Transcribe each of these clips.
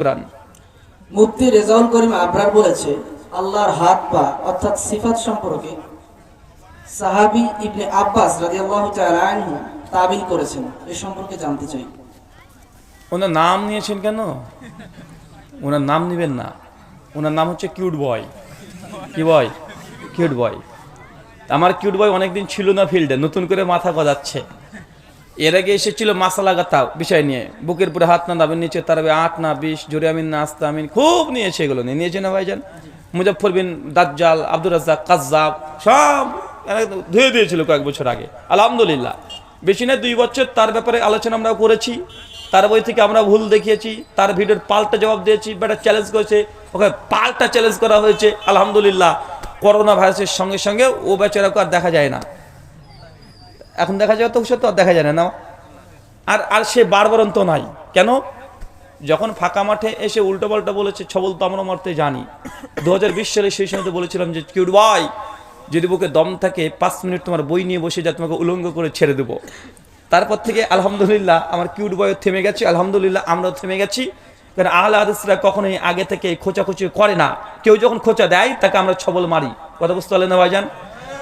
কোরআন। মুফতি রেজাউল করিম আবরার বলেছে আল্লাহর হাত পা অর্থাৎ সিফাত সম্পর্কে সাহাবি ইবনে আব্বাস রাদিয়াল্লাহু তাআলা আনহু তাবিল করেছেন। এ সম্পর্কে জানতে চাই। ওনার নাম নিয়েছেন কেন? ওনার নাম নেবেন না। ওনার নাম হচ্ছে কিউট বয়। কি বয়? কিউট বয়। আমার কিউট বয় অনেকদিন ছিল না ফিল্ডে নতুন করে মাথা গজাচ্ছে। এর আগে এসেছিল মাসালা গাথা বিষয় নিয়ে। বুকের পুরো হাত না দাবের নিচে তার আট না, বিশ, জোরে আমিন না, আস্তা আমিন, খুব নিয়েছে এগুলো নিয়ে। নিয়েছে না ভাইজান? মুজফর বিন দাজ্জাল, আব্দুর রাজ্জাক, কাজ্জাব, সব ধুয়ে দিয়েছিল কয়েক বছর আগে। আলহামদুলিল্লাহ। বেশি না, দুই বছর তার ব্যাপারে আলোচনা আমরা করেছি। তার বই থেকে আমরা ভুল দেখিয়েছি। তার ভিডিওর পাল্টা জবাব দিয়েছি। বেটা চ্যালেঞ্জ করেছে। ওকে পাল্টা চ্যালেঞ্জ করা হয়েছে। আলহামদুলিল্লাহ। করোনা ভাইরাসের সঙ্গে সঙ্গে ও বেচারাকে আর দেখা যায় না। এখন দেখা যায় তো সে তো আর দেখা যায় না আর আর সে বারবার বারবারন্ত নাই। কেন? যখন ফাঁকা মাঠে এসে উল্টো পাল্টা বলেছে, ছবল তো আমরা মারতে জানি। দু হাজার বিশ সালে সেই সময় তো বলেছিলাম যে, কিউট ভাই, যদি বুকে দম থাকে, পাঁচ মিনিট তোমার বই নিয়ে বসে যা, তোমাকে উলঙ্গ করে ছেড়ে দেবো। তারপর থেকে আলহামদুলিল্লাহ আমার কিউট বয় থেমে গেছে। আলহামদুলিল্লাহ আমরাও থেমে গেছি। কারণ আহলে হাদিসরা কখনোই আগে থেকে খোঁচাখুচি করে না। কেউ যখন খোঁচা দেয়, তাকে আমরা ছবল মারি। কথা বুঝতে পারলেন ভাইজান?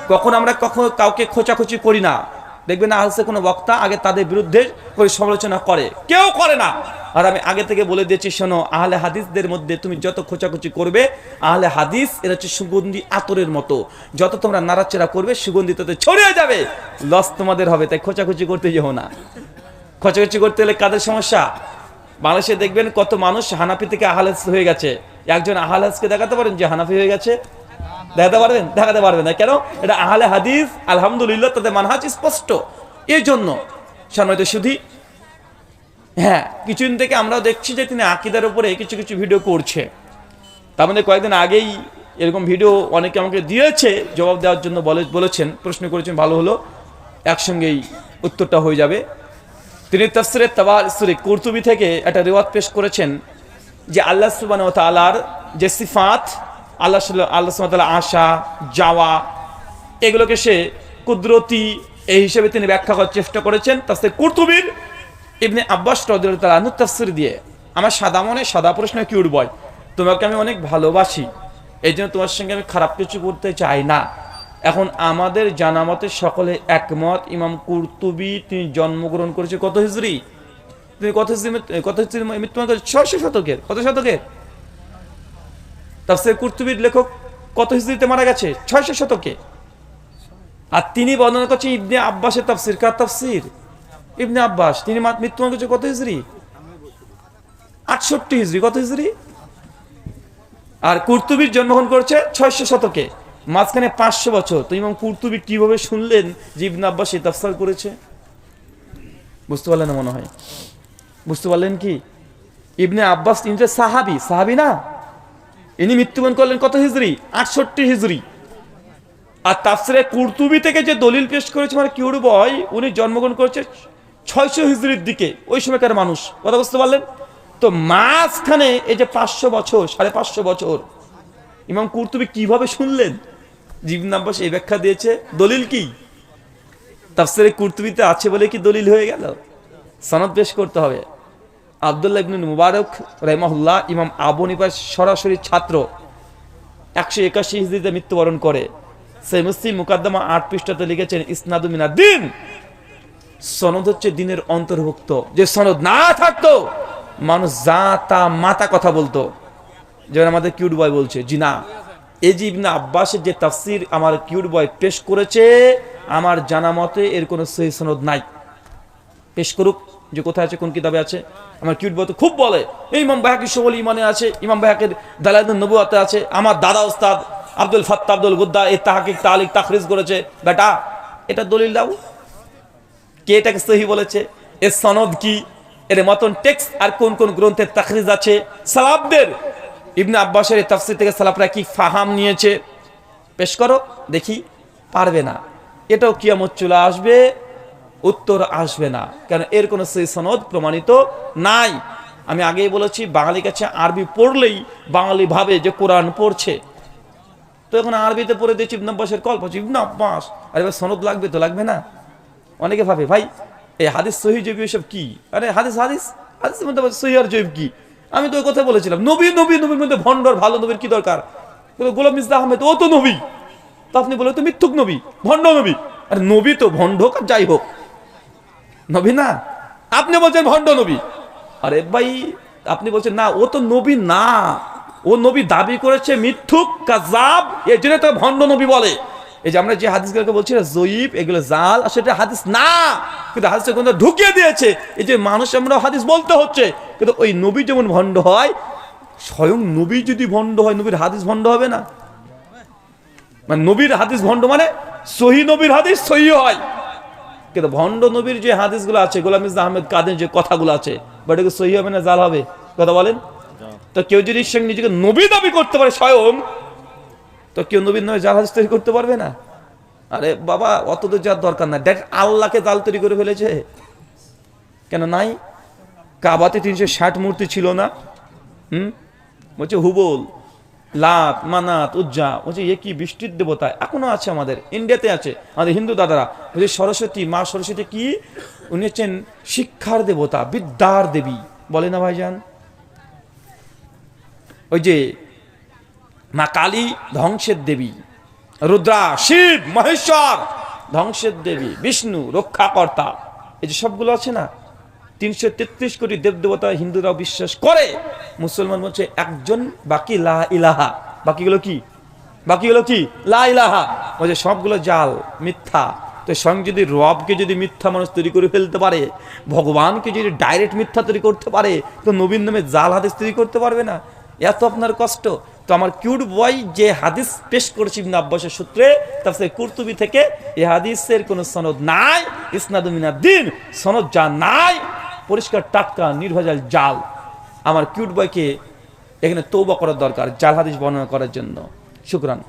কখন আমরা কখনো কাউকে খোঁচাখুচি করি না। দেখবেন না কোনো বক্তা আগে তাদের বিরুদ্ধে করে সমালোচনা করে। কেউ করে না। আর আমি আগে থেকে বলে দিয়েছি, শোনো, আহলে হাদিসদের মধ্যে তুমি যত খোঁচাখুচি করবে, আহলে হাদিস এরা হচ্ছে সুগন্ধি আতরের মতো। যত তোমরা নাড়াচাড়া করবে, সুগন্ধি তাতে ছড়িয়ে যাবে। লস তোমাদের হবে, তাই খোঁচাখুচি করতে যেও না। খোঁচাখুচি করতে হলে কাদের সমস্যা? বাংলাদেশে দেখবেন কত মানুষ হানাফি থেকে আহালাস হয়ে গেছে। একজন আহালাসকে দেখাতে পারেন যে হানাফি হয়ে গেছে? দেখাতে পারবেন? দেখাতে পারবেন না। কেন? এটা আহলে হাদিস, আলহামদুলিল্লাহ, তাদের মানহাজ স্পষ্ট। এই জন্য, সম্মানিত সুধী হ্যাঁ কিছুদিন থেকে আমরাও দেখছি যে তিনি আকিদার উপরে কিছু কিছু ভিডিও করছে। তার মধ্যে কয়েকদিন আগেই এরকম ভিডিও অনেকে আমাকে দিয়েছে, জবাব দেওয়ার জন্য বলে, বলেছেন, প্রশ্ন করেছেন, ভালো হলো। একসঙ্গেই উত্তরটা হয়ে যাবে। তিনি তফসিরের তাবার সুরে, কর্তুবি থেকে একটা রেওয়াত পেশ করেছেন যে আল্লাহ সুবান ও তালার যে সিফাত আল্লাহ সাল্লাহ- আল্লাহ তাআলা আশা, যাওয়া, এগুলোকে সে কুদরতি এই হিসেবে তিনি ব্যাখ্যা করার চেষ্টা করেছেন। তাতে কুর্তুবির ইবনে আব্বাস রদুল্লাহ দিয়ে, আমার সাদা মনে, সাদা প্রশ্ন কি উঠবয় তোমাকে আমি অনেক ভালোবাসি। এই জন্য তোমার সঙ্গে আমি খারাপ কিছু করতে চাই না। এখন আমাদের জানা মতে সকলে একমত, ইমাম কুর্তুবি তিনি জন্মগ্রহণ করেছে কত হিজড়ি তিনি কত কত মৃত্যু ছয়শো শতকের, কত শতকের? তাফসির কুর্তুবির লেখক কত হিজড়িতে মারা গেছে? ছয়শো শতকে। আর তিনি বর্ণনা করছেন ইবনে আব্বাসের তাফসির। কার তাফসির? ইবনে আব্বাস। তিনি মা- মৃত্যুবরণ করছে কত হিজড়ি? আটষট্টি হিজড়ি। কত হিজড়ি? আর কুর্তুবির জন্মগ্রহণ করছে ছয়শো শতকে। মাঝখানে পাঁচশো বছর। তো ইমাম কুর্তুবি কীভাবে শুনলেন যে ইবনে আব্বাস এই তাফসার করেছে? বুঝতে পারলেন না মনে হয়। বুঝতে পারলেন কি? ইবনে আব্বাস তিনি সাহাবি। সাহাবি না? ইনি মৃত্যুবরণ করলেন কত হিজড়ি আটষট্টি হিজড়ি আর তাফসিরে কুর্তুবি থেকে যে দলিল পেশ করেছে মানে কিউর বয়, উনি জন্মগ্রহণ করেছে ছয়শো হিজড়ির দিকে। ওই সময়কার মানুষ। কথা বুঝতে পারলেন? তো মাঝখানে এই যে পাঁচশো বছর, সাড়ে পাঁচশো বছর, ইমাম কুর্তুবি কীভাবে শুনলেন? জীবন আব্বাস এই ব্যাখ্যা দিয়েছে। দলিল কি? তাফসিরে কুর্তুবিতে আছে বলে কি দলিল হয়ে গেল? সনদ পেশ করতে হবে। আবদুল্লাহ ইবনুল মুবারক রহমাহুল্লাহ ইমাম আবু নিপাস সরাসরি ছাত্র। একশো একাশি হিজড়িতে মৃত্যুবরণ করে। সেই মুসলিম মুকাদ্দমা আট পৃষ্ঠাতে লিখেছেন, ইসনাদু দিন। সনদ হচ্ছে দিনের অন্তর্ভুক্ত। যে সনদ না থাকতো, মানুষ যা তা মাতা কথা বলতো। যেমন আমাদের কিউট বয় বলছে, জি না। এই যে ইবনে আব্বাসের যে তাফসির আমার কিউট বয় পেশ করেছে, আমার জানা মতে এর কোনো সহি সনদ নাই। পেশ করুক। যে কোথায় আছে, কোন কিতাবে আছে? আমার কিউট বই তো খুব বলে, এই ইমাম বাহাকি সবল ইমানে আছে, ইমাম বাহাকের দালায়দুল নবুয়াতে আছে, আমার দাদা ওস্তাদ আব্দুল ফাত্তা আব্দুল গুদ্দা এই তাহাকিক তালিক তাখরিজ করেছে। বেটা, এটা দলিল দাও। কে এটাকে সহি বলেছে? এর সনদ কি? এর মতন টেক্সট আর কোন কোন গ্রন্থের তাখরিজ আছে? সালাবদের ইবনে আব্বাসের এই তাফসির থেকে সালাফরা কি ফাহাম নিয়েছে? পেশ করো, দেখি, পারবে না। এটাও কিয়ামত চলে আসবে। উত্তর আসবে না। কারণ এর কোনো সেই সনদ প্রমাণিত নাই। আমি আগেই বলেছি বাঙালি কাছে আরবি পড়লেই বাঙালি ভাবে যে কোরআন পড়ছে। তো এখন আরবিতে পড়ে দিয়েছি ইবনে আব্বাসের কল্প। ইবনে আব্বাস, আর এবার সনদ লাগবে তো, লাগবে না? অনেকে ভাবে, ভাই, এই হাদিস সহি জৈব, এসব কি? আরে হাদিস হাদিস হাদিস মধ্যে সহি আর জৈব কি? আমি তো ওই কথা বলেছিলাম, নবী নবী, নবীর মধ্যে ভণ্ডর, ভালো নবীর কি দরকার? গোলাম মির্জা আহমেদ, ও তো নবী। তো আপনি বলে তো মিথ্যুক নবী, ভণ্ড নবী। আরে নবী তো ভণ্ড যাই হোক। নবী না? আপনি বলছেন ভণ্ড নবী। আরে ভাই, আপনি বলছেন না, ও তো নবী না। ও নবী দাবি করেছে মিথ্যুক কাজাব এর জন্য তো ভণ্ড নবী বলে। এই যে আমরা যে হাদিসগুলোকে বলছি জয়ীব, এগুলো জাল, আর সেটা হাদিস না। কিন্তু হাদিসে কিন্তু ঢুকিয়ে দিয়েছে। এই যে মানুষ আমরা হাদিস বলতে হচ্ছে, কিন্তু ওই নবী যেমন ভণ্ড হয়, স্বয়ং নবী যদি ভণ্ড হয়, নবীর হাদিস ভণ্ড হবে না? মানে নবীর হাদিস ভণ্ড মানে সহি নবীর হাদিস সহি হয়। কিন্তু ভণ্ড নবীর যে হাদিসগুলো আছে, গোলাম ইসলাম আহমেদ কাদের যে কথাগুলো আছে বাট এগুলো সহি হবে না জাল হবে? কথা বলেন। তো কেউ যদি সঙ্গে নিজেকে নবী দাবি করতে পারে স্বয়ং, তো কেউ নবীর নয় জাল হাদিস তৈরি করতে পারবে না? আরে বাবা, অত তো যার দরকার না দেখ, আল্লাহকে জাল তৈরি করে ফেলেছে। কেন নাই? কাবাতে তিনশো ষাট মূর্তি ছিল না। হুম? বলছে হুবল। লাত, মানাত, উজ্জা বলছে এ কি বৃষ্টির দেবতা, এখনও আছে আমাদের, ইন্ডিয়াতে আছে, আমাদের হিন্দু দাদারা। বলছে সরস্বতী, মা সরস্বতী কি? উনি হচ্ছেন শিক্ষার দেবতা, বিদ্যার দেবী। বলে না ভাইজান? ওই যে মা কালী ধ্বংসের দেবী, রুদ্রা, শিব, মহেশ্বর, ধ্বংসের দেবী, বিষ্ণু, রক্ষাকর্তা। এই যে সবগুলো আছে না? তিনশো তেত্রিশ কোটি দেবদেবতা হিন্দুরাও বিশ্বাস করে। মুসলমান বলছে, একজন বাকি লা ইলাহা। বাকিগুলো কি? বাকিগুলো কি? লা ইলাহা। বলছে, সবগুলো জাল, মিথ্যা। তো স্বয়ং যদি রবকে যদি মিথ্যা মানুষ তৈরি করে ফেলতে পারে, ভগবানকে যদি ডাইরেক্ট মিথ্যা তৈরি করতে পারে, তো নবীন নামে জাল হাদিস তৈরি করতে পারবে না। এত আপনার কষ্ট। তো আমার কিউট বয় যে হাদিস পেশ করেছি ইবনে আব্বাসের সূত্রে তাফসীর কুর্তুবি থেকে এই হাদিসের কোনো সনদ নাই, ইসনাদু মিনাদ দিন, সনদ যা নাই পরিষ্কার, টাটকা, নির্ভেজাল জাল। আমার কিউট বয়কে এখানে তৌবা করার দরকার, জাল হাদিস বর্ণনা করার জন্য। শুক্রান।